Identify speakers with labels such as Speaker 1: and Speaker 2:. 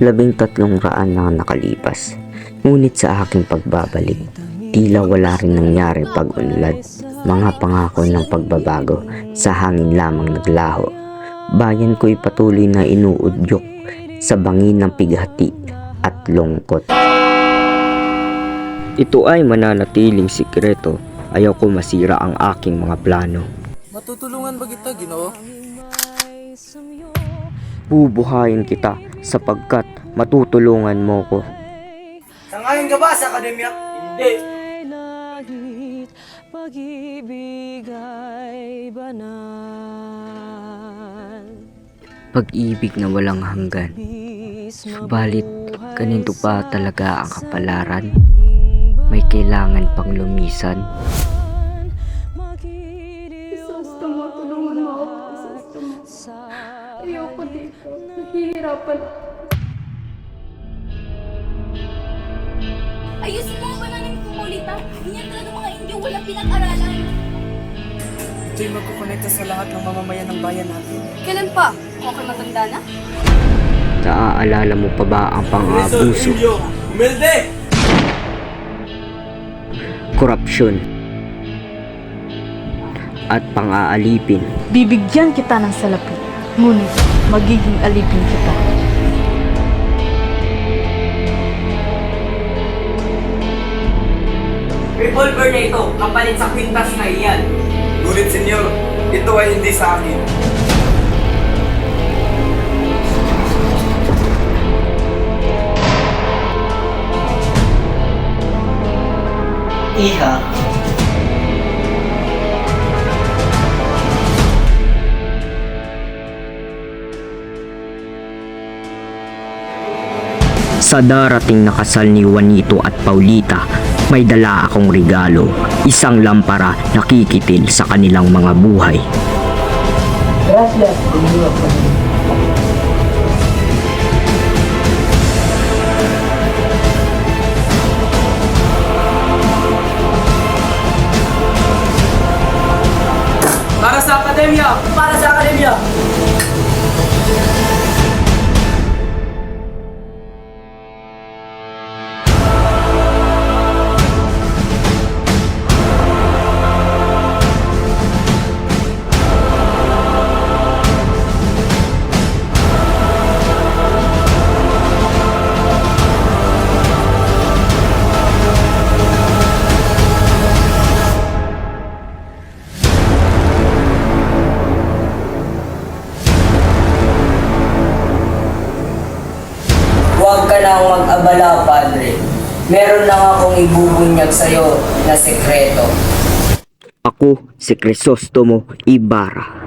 Speaker 1: labing tatlong raan na nakalipas. Ngunit sa aking pagbabalik, tila wala rin nangyari pag-unlad. Mga pangako ng pagbabago sa hangin lamang naglaho. Bayan ko'y patuloy na inuudyok sa bangin ng pighati at lungkot. Ito ay mananatiling sikreto. Ayaw ko masira ang aking mga plano.
Speaker 2: Matutulungan ba kita, Ginoo?
Speaker 1: Bubuhayin kita sapagkat matutulungan mo ko.
Speaker 2: Sangayon ka ba sa akademya? Hindi.
Speaker 3: Pag-ibig ay banal.
Speaker 1: Pag-ibig na walang hanggan. Subalit, ganito pa talaga ang kapalaran. May kailangan pang lumisan.
Speaker 4: Gusto mo, tulungan mo ako. Gusto mo. Ayoko dito. Nahihirapan ako.
Speaker 5: Ayusin mo bananang kumulita. Ganyan talaga mga Indio, walang pinag-aralan.
Speaker 2: Ito'y magkukonekta sa lahat ng mamamayan ng bayan natin.
Speaker 5: Kailan pa? Kung ako'y matanda na?
Speaker 1: Naaalala mo pa ba ang pang-abuso,
Speaker 2: Umelde!
Speaker 1: korupsyon, at pang-aalipin?
Speaker 4: Bibigyan kita ng salapi. Ngunit, magiging alipin kita.
Speaker 6: Revolver na ito, kapalit sa kwintas na iyan.
Speaker 2: Ngunit, senyor, ito ay hindi sa akin.
Speaker 6: Iha,
Speaker 1: Sa darating na kasal ni Juanito at Paulita, may dala akong regalo, isang lampara na kikitil sa kanilang mga buhay.
Speaker 2: Para sa akademya!
Speaker 6: para mag-abala, Padre. Meron lang akong ibubunyag sa'yo na sekreto.
Speaker 1: Ako si Crisostomo Ibarra.